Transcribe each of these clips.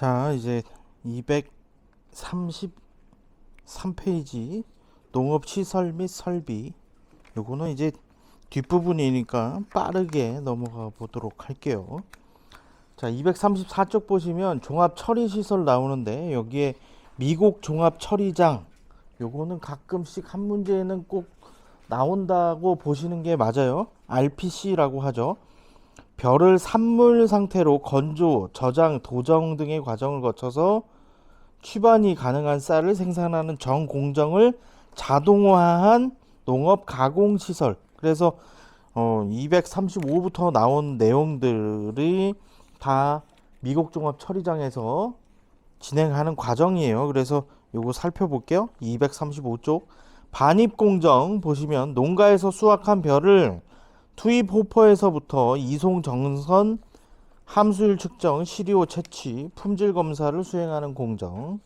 자, 이제 233페이지 농업 시설 및 설비. 요거는 이제 뒷부분이니까 빠르게 넘어가 보도록 할게요. 자, 234쪽 보시면 종합 처리 시설 나오는데 여기에 미국 종합 처리장 요거는 가끔씩 한 문제는 꼭 나온다고 보시는 게 맞아요. RPC라고 하죠. 별을 산물 상태로 건조, 저장, 도정 등의 과정을 거쳐서 취반이 가능한 쌀을 생산하는 전 공정을 자동화한 농업 가공 시설. 그래서 어 235부터 나온 내용들이 다 미국 종합 처리장에서 진행하는 과정이에요. 그래서 요거 살펴볼게요. 235쪽 반입 공정 보시면 농가에서 수확한 벼를 투입 호퍼에서부터 이송 정선 함수율 측정, 시리오 채취, 품질 검사를 수행하는 공정.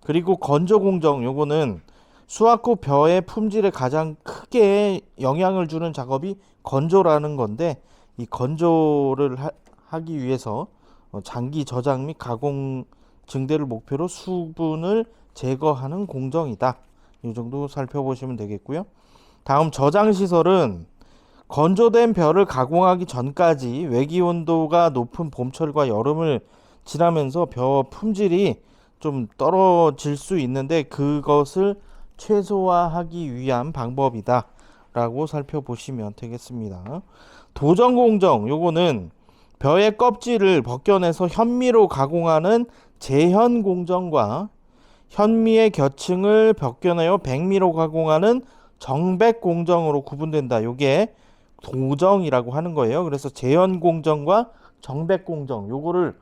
그리고 건조 공정 요거는 수확 후 벼의 품질에 가장 크게 영향을 주는 작업이 건조라는 건데 이 건조를 하, 기 위해서 어, 장기 저장 및 가공 증대를 목표로 수분을 제거하는 공정이다. 이 정도 살펴보시면 되겠고요. 다음 저장 시설은 건조된 벼를 가공하기 전까지 외기 온도가 높은 봄철과 여름을 지나면서 벼 품질이 좀 떨어질 수 있는데 그것을 최소화하기 위한 방법이다 라고 살펴보시면 되겠습니다. 도전 공정 요거는 벼의 껍질을 벗겨내서 현미로 가공하는 재현 공정과 현미의 겨층을 벗겨내어 백미로 가공하는 정백 공정으로 구분된다. 요게 도정이라고 하는 거예요. 그래서 재현 공정과 정백 공정 요거를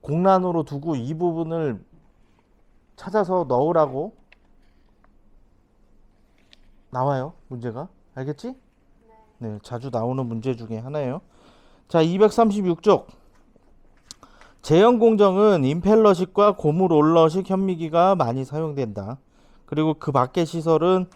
공란으로 두고 이 부분을 찾아서 넣으라고 나와요. 문제가. 알겠지? 네, 자주 나오는 문제 중에 하나예요. 자, 236쪽. 제형 공정은 임펠러식과 고무롤러식 현미기가 많이 사용된다. 그리고 그 밖의 시설은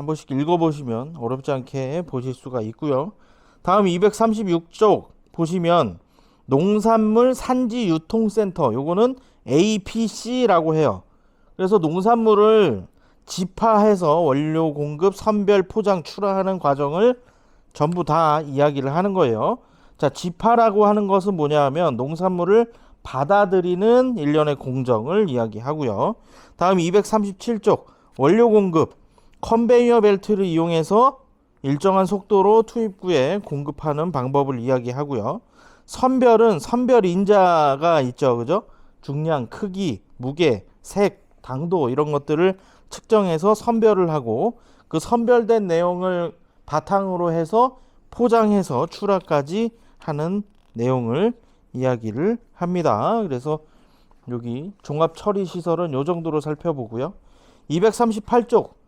한 번씩 읽어보시면 어렵지 않게 보실 수가 있고요. 다음 236쪽 보시면 농산물 산지 유통센터 요거는 APC라고 해요. 그래서 농산물을 지파해서 원료 공급, 선별, 포장, 출하하는 과정을 전부 다 이야기를 하는 거예요. 자, 지파라고 하는 것은 뭐냐 하면 농산물을 받아들이는 일련의 공정을 이야기하고요. 다음 237쪽 원료 공급 컨베이어 벨트를 이용해서 일정한 속도로 투입구에 공급하는 방법을 이야기하고요. 선별은 선별 인자가 있죠. 그죠? 중량, 크기, 무게, 색, 당도 이런 것들을 측정해서 선별을 하고 그 선별된 내용을 바탕으로 해서 포장해서 출하까지 하는 내용을 이야기를 합니다. 그래서 여기 종합 처리 시설은 요 정도로 살펴보고요. 238쪽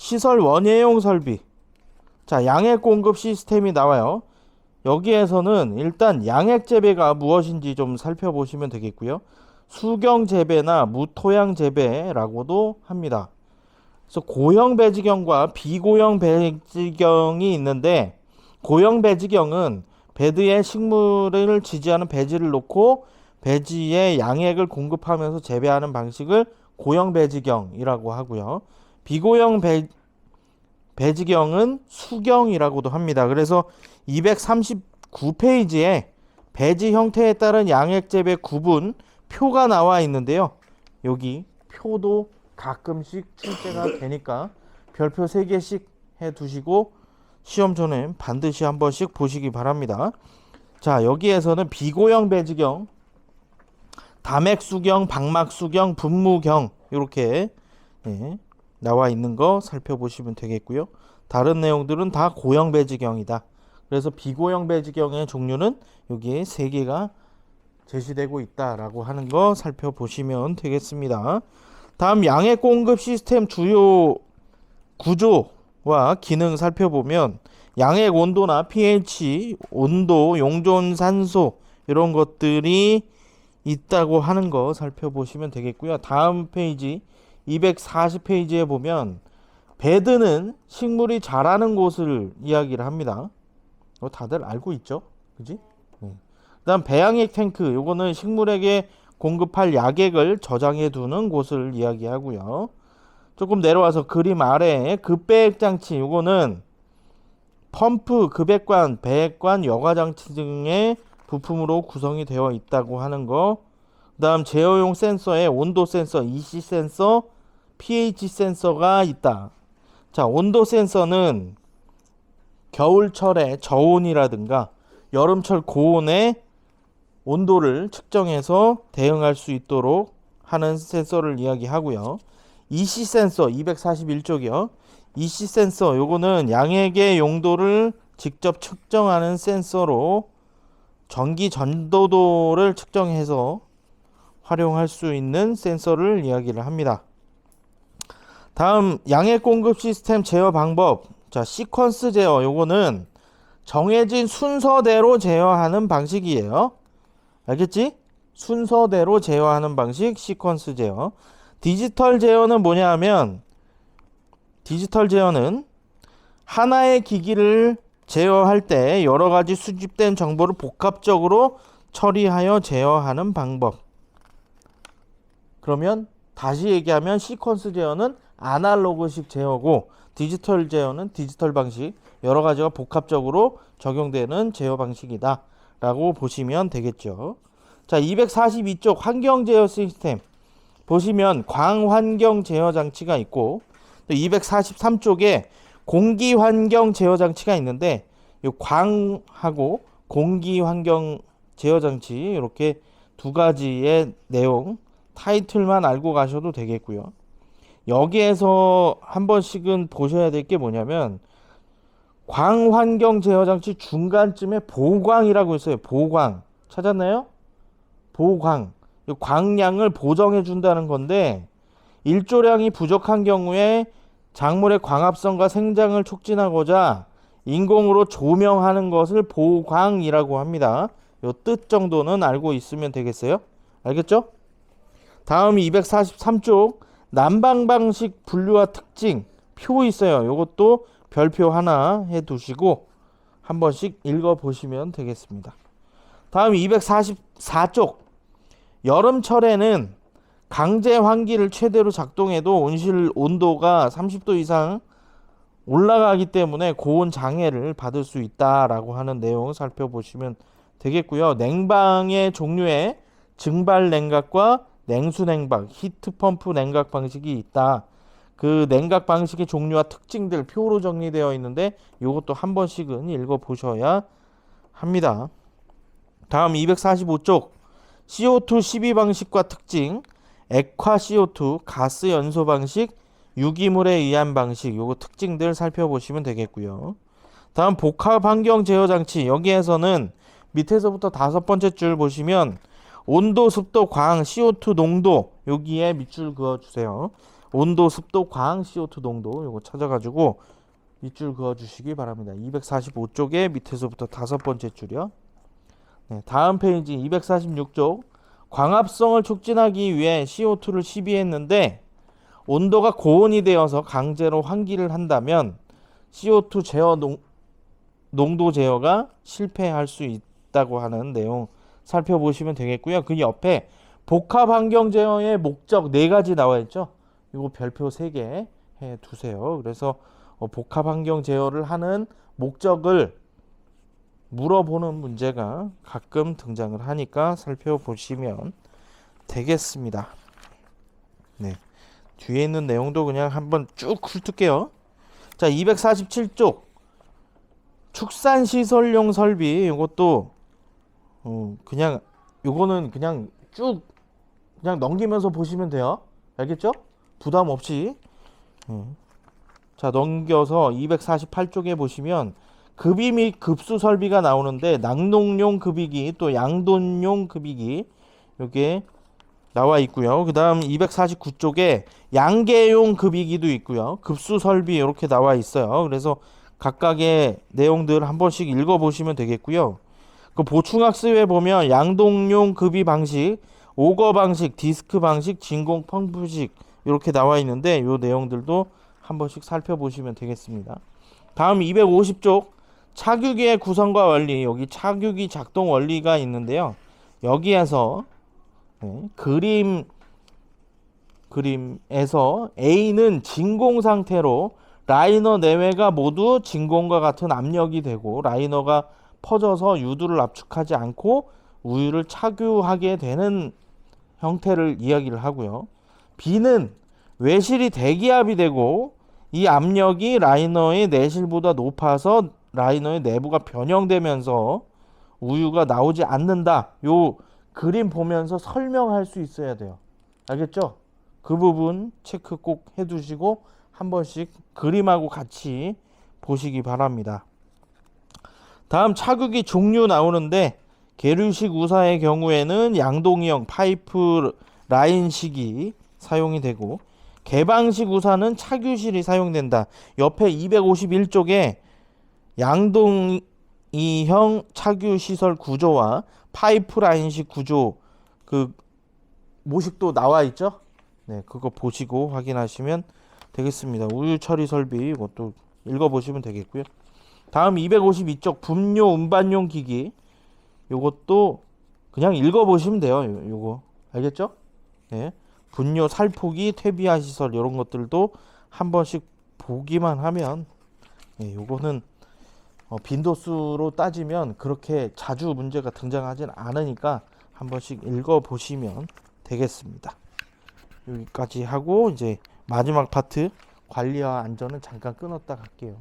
시설 원예용 설비. 자, 양액 공급 시스템이 나와요. 여기에서는 일단 양액 재배가 무엇인지 좀 살펴보시면 되겠고요. 수경 재배나 무토양 재배라고도 합니다. 그래서 고형 배지경과 비고형 배지경이 있는데 고형 배지경은 베드에 식물을 지지하는 배지를 놓고 배지에 양액을 공급하면서 재배하는 방식을 고형 배지경이라고 하고요. 비고형 배, 배지경은 수경이라고도 합니다. 그래서 239페이지에 배지 형태에 따른 양액 재배 구분 표가 나와 있는데요. 여기 표도 가끔씩 출제가 되니까 별표 3개씩 해 두시고 시험 전에 반드시 한 번씩 보시기 바랍니다. 자, 여기에서는 비고형 배지경, 담액수경, 박막수경, 분무경 이렇게 예, 나와 있는 거 살펴보시면 되겠고요. 다른 내용들은 다 고형 배지경이다. 그래서 비고형 배지경의 종류는 여기에 세 개가 제시되고 있다라고 하는 거 살펴보시면 되겠습니다. 다음 양액 공급 시스템 주요 구조와 기능 살펴보면 양액 온도나 pH, 온도, 용존 산소 이런 것들이 있다고 하는 거 살펴보시면 되겠고요. 다음 페이지 240페이지에 보면 베드는 식물이 자라는 곳을 이야기를 합니다. 어, 다들 알고 있죠? 그지? 네. 그 다음 배양액 탱크 요거는 식물에게 공급할 야객을 저장해 두는 곳을 이야기하고요. 조금 내려와서 그림 아래에 급배액 장치 요거는 펌프, 급액관, 배액관, 여과 장치 등의 부품으로 구성이 되어 있다고 하는 거. 그 다음 제어용 센서에 온도 센서, EC 센서, pH 센서가 있다. 자, 온도 센서는 겨울철에 저온이라든가 여름철 고온의 온도를 측정해서 대응할 수 있도록 하는 센서를 이야기하고요. EC 센서 241쪽이요. EC 센서 요거는 양액의 용도를 직접 측정하는 센서로 전기 전도도를 측정해서 활용할 수 있는 센서를 이야기를 합니다. 다음 양액 공급 시스템 제어 방법. 자, 시퀀스 제어 요거는 정해진 순서대로 제어하는 방식이에요. 알겠지? 순서대로 제어하는 방식 시퀀스 제어. 디지털 제어는 뭐냐 하면 디지털 제어는 하나의 기기를 제어할 때 여러 가지 수집된 정보를 복합적으로 처리하여 제어하는 방법. 그러면 다시 얘기하면 시퀀스 제어는 아날로그식 제어고 디지털 제어는 디지털 방식 여러 가지가 복합적으로 적용되는 제어 방식이다. 라고 보시면 되겠죠. 자, 242쪽 환경 제어 시스템 보시면 광환경 제어 장치가 있고 또 243쪽에 공기 환경 제어 장치가 있는데 이 광하고 공기 환경 제어 장치 이렇게 두 가지의 내용 타이틀만 알고 가셔도 되겠고요. 여기에서 한 번씩은 보셔야 될 게 뭐냐면 광환경 제어 장치 중간쯤에 보광이라고 있어요. 보광 찾았나요? 보광 이 광량을 보정해 준다는 건데 일조량이 부족한 경우에 작물의 광합성과 생장을 촉진하고자 인공으로 조명하는 것을 보광이라고 합니다. 요 뜻 정도는 알고 있으면 되겠어요? 알겠죠? 다음 243쪽 난방 방식 분류와 특징 표 있어요. 요것도 별표 하나 해 두시고 한 번씩 읽어 보시면 되겠습니다. 다음 244쪽 여름철에는 강제 환기를 최대로 작동해도 온실 온도가 30도 이상 올라가기 때문에 고온 장애를 받을 수 있다라고 하는 내용 살펴보시면 되겠고요. 냉방의 종류에 증발 냉각과 냉수 냉각, 히트 펌프 냉각 방식이 있다. 그 냉각 방식의 종류와 특징들 표로 정리되어 있는데 이것도 한 번씩은 읽어 보셔야 합니다. 다음 245쪽 CO2 12 방식과 특징, 액화 CO2 가스 연소 방식, 유기물에 의한 방식 요거 특징들 살펴보시면 되겠고요. 다음 복합 환경 제어 장치 여기에서는 밑에서부터 다섯 번째 줄 보시면 온도, 습도, 광, CO2 농도 여기에 밑줄 그어 주세요. 온도, 습도, 광, CO2 농도 요거 찾아가지고 밑줄 그어 주시기 바랍니다. 245쪽에 밑에서부터 다섯 번째 줄이요. 네, 다음 페이지 246쪽 광합성을 촉진하기 위해 CO2를 시비했는데 온도가 고온이 되어서 강제로 환기를 한다면 CO2 제어 농, 농도 제어가 실패할 수 있다고 하는 내용 살펴보시면 되겠고요. 그 옆에 복합 환경 제어의 목적 네 가지 나와 있죠. 이거 별표 세개해 두세요. 그래서 어, 복합 환경 제어를 하는 목적을 물어보는 문제가 가끔 등장을 하니까 살펴보시면 되겠습니다. 네. 뒤에 있는 내용도 그냥 한번 쭉 훑을게요. 자, 247쪽 축산 시설용 설비 이것도 어, 그냥 요거는 그냥 쭉 그냥 넘기면서 보시면 돼요. 알겠죠? 부담 없이. 음. 자, 넘겨서 248쪽에 보시면 급이 및 급수 설비가 나오는데 낙농용 급이기 또 양돈용 급이기 이게 나와 있고요. 그다음 249쪽에 양계용 급이기도 있고요. 급수 설비 이렇게 나와 있어요. 그래서 각각의 내용들 한 번씩 읽어 보시면 되겠고요. 그 보충학습에 보면 양동용 급이 방식, 오거 방식, 디스크 방식, 진공 펌프식 이렇게 나와 있는데 이 내용들도 한 번씩 살펴보시면 되겠습니다. 다음 250쪽 차규기의 구성과 원리 여기 차규기 작동 원리가 있는데요. 여기에서 네, 그림 그림에서 A는 진공 상태로 라이너 내외가 모두 진공과 같은 압력이 되고 라이너가 퍼져서 유두를 압축하지 않고 우유를 착유하게 되는 형태를 이야기를 하고요. B는 외실이 대기압이 되고 이 압력이 라이너의 내실보다 높아서 라이너의 내부가 변형되면서 우유가 나오지 않는다. 요 그림 보면서 설명할 수 있어야 돼요. 알겠죠? 그 부분 체크 꼭 해두시고 한 번씩 그림하고 같이 보시기 바랍니다. 다음 차극이 종류 나오는데 계류식 우사의 경우에는 양동이형 파이프 라인식이 사용이 되고 개방식 우사는 차규실이 사용된다. 옆에 251쪽에 양동이형 차규 시설 구조와 파이프라인식 구조 그 모식도 나와 있죠? 네, 그거 보시고 확인하시면 되겠습니다. 우유 처리 설비 이것도 읽어 보시면 되겠고요. 다음 252쪽 분뇨 운반용 기기 요것도 그냥 읽어보시면 돼요. 요- 요 거 알겠죠? 네. 분뇨 살포기 퇴비화 시설 이런 것들도 한 번씩 보기만 하면 예, 요거는 어, 빈도수로 따지면 그렇게 자주 문제가 등장하진 않으니까 한 번씩 읽어 보시면 되겠습니다. 여기까지 하고 이제 마지막 파트 관리와 안전은 잠깐 끊었다 갈게요.